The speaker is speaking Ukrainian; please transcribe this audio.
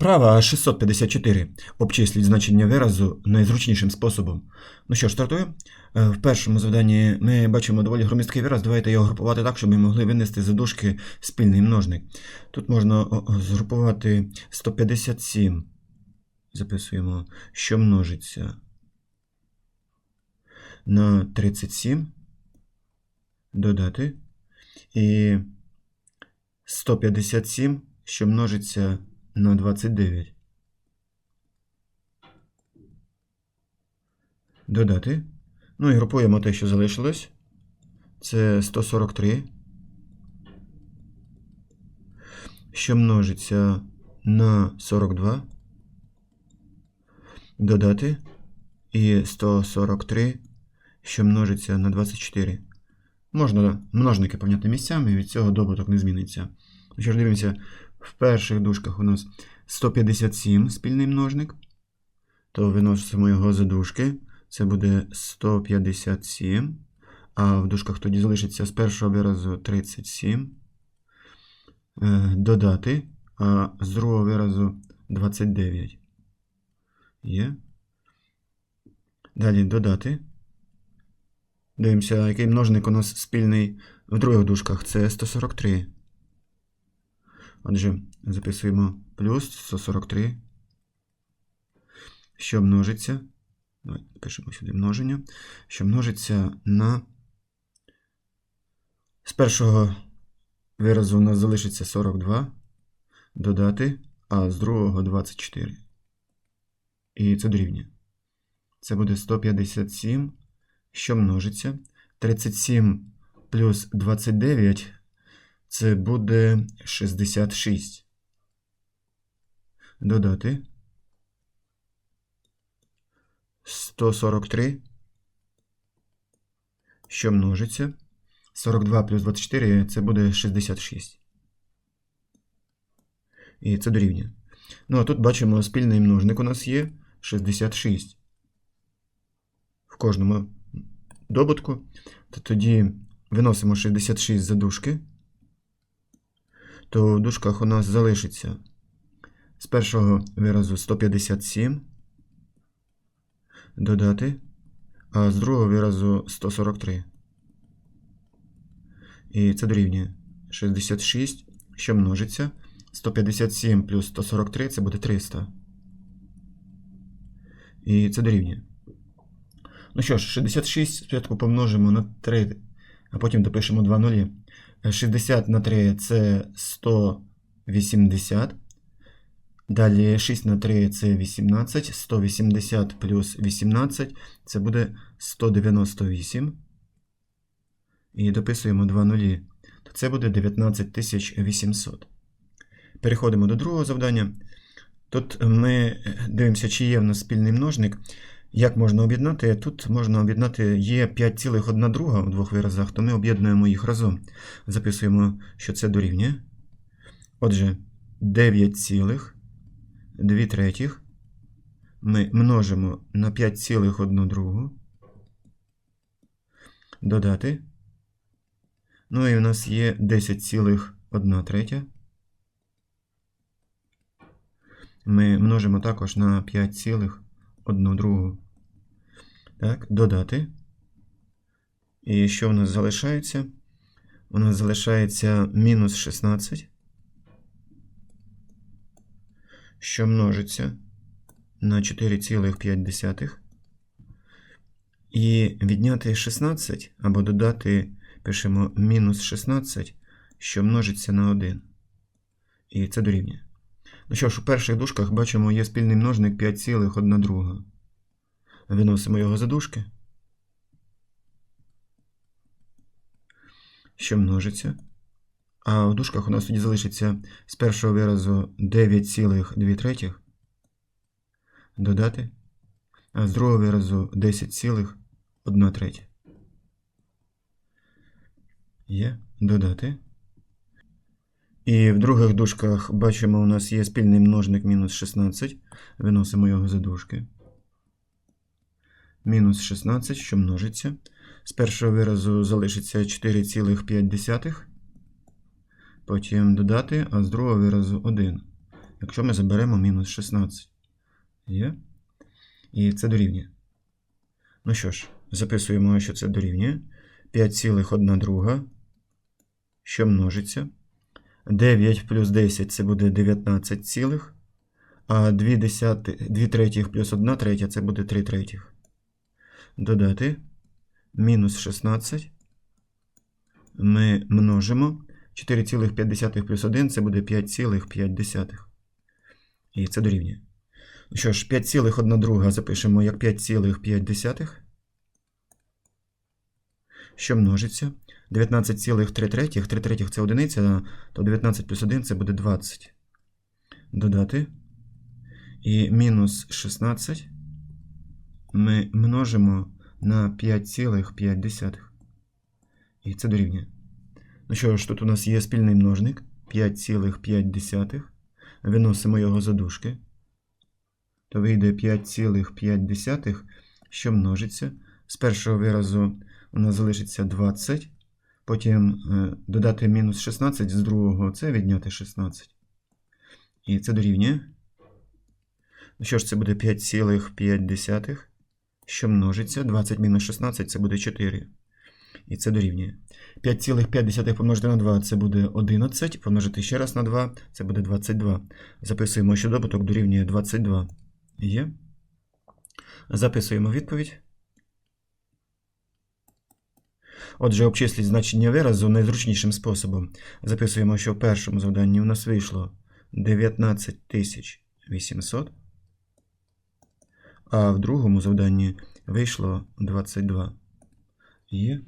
Вправа 654. Обчисліть значення виразу найзручнішим способом. Ну що ж, стартуємо. Е, В першому завданні ми бачимо доволі громісткий вираз. Давайте його групувати так, щоб ми могли винести за дужки спільний множник. Тут можна згрупувати 157. Записуємо, що множиться на 37. Додати. І 157, що множиться на 29. Додати. Ну і групуємо те, що залишилось. Це 143. Що множиться на 42. Додати. І 143, що множиться на 24. Можна множники поміняти місцями, від цього добуток не зміниться. Що ж дивимося, в перших дужках у нас 157 спільний множник. То виносимо його за дужки. Це буде 157. А в дужках тоді залишиться з першого виразу 37. Е, Додати. А з другого виразу 29. Є. Далі додати. Дивимося, який множник у нас спільний в других дужках. Це 143. Отже, записуємо плюс 143. Що множиться. Давайте пишемо сюди множення. Що множиться на. З першого виразу у нас залишиться 42. Додати, а з другого 24. І це дорівнює. Це буде 157, що множиться. 37 плюс 29 це буде 66. Додати. 143. Що множиться. 42 плюс 24 це буде 66. І це дорівнює. Ну, а тут бачимо, спільний множник у нас є 66. В кожному добутку. То тоді виносимо 66 за дужки. То в дужках у нас залишиться з першого виразу 157. Додати. А з другого виразу 143. І це дорівнює 66, що множиться. 157 плюс 143 це буде 300. І це дорівнює. Ну що ж, 66 спочатку помножимо на 3, а потім допишемо 2 нулі. 60 на 3 це 180. Далі 6 на 3 це 18. 180 плюс 18 це буде 198. І дописуємо 2 нулі. То це буде 19800. Переходимо до другого завдання. Тут ми дивимося, чи є в нас спільний множник. Як можна об'єднати? Тут можна об'єднати є 5,1 друга у двох виразах, то ми об'єднуємо їх разом. Записуємо, що це дорівнює. Отже, 9,2 третіх ми множимо на 5,1 другу. Додати. Ну і у нас є 10,1 третя. Ми множимо також на 5,1 другу. Так, додати. І що в нас залишається? У нас залишається мінус 16, що множиться на 4,5. І відняти 16 або додати, пишемо мінус 16, що множиться на 1. І це дорівнює. Ну що ж, у перших дужках бачимо є спільний множник 5,1 друга. Виносимо його за дужки. Що множиться. А в дужках у нас тоді залишиться з першого виразу 9,2 третіх. Додати. А з другого виразу 10,1 третя. Є. Додати. І в других дужках бачимо, у нас є спільний множник мінус 16. Виносимо його за дужки. Мінус 16, що множиться. З першого виразу залишиться 4,5. Потім додати, а з другого виразу 1. якщо ми заберемо мінус 16. Є? І це дорівнює. Ну що ж, записуємо, що це дорівнює. 5,1 друга, що множиться. 9 плюс 10 це буде 19 цілих. А 2, десяти, 2 третіх плюс 1 третя це буде 3 третіх. Додати мінус 16. Ми множимо. 4,5 плюс 1 це буде 5,5. І це дорівнює. Ну що ж, 5,1 друга запишемо як 5,5. Що множиться? 19,3 третіх. 3 третіх це одиниця, то 19 плюс 1 це буде 20. Додати. І мінус 16 ми множимо на 5,5. І це дорівнює. Ну що ж, тут у нас є спільний множник 5,5. Виносимо його за дужки. То вийде 5,5, що множиться. З першого виразу у нас залишиться 20. Потім е, додати мінус 16 з другого це відняти 16. І це дорівнює. Ну що ж, це буде 5,5, що множиться. 20 мінус 16 це буде 4. І це дорівнює. 5,5 помножити на 2 це буде 11. Помножити ще раз на 2 це буде 22. Записуємо, що добуток дорівнює 22. Є. Записуємо відповідь. Отже, обчисліть значення виразу найзручнішим способом. Записуємо, що в першому завданні у нас вийшло 19800, а в другому завданні вийшло 22. Є.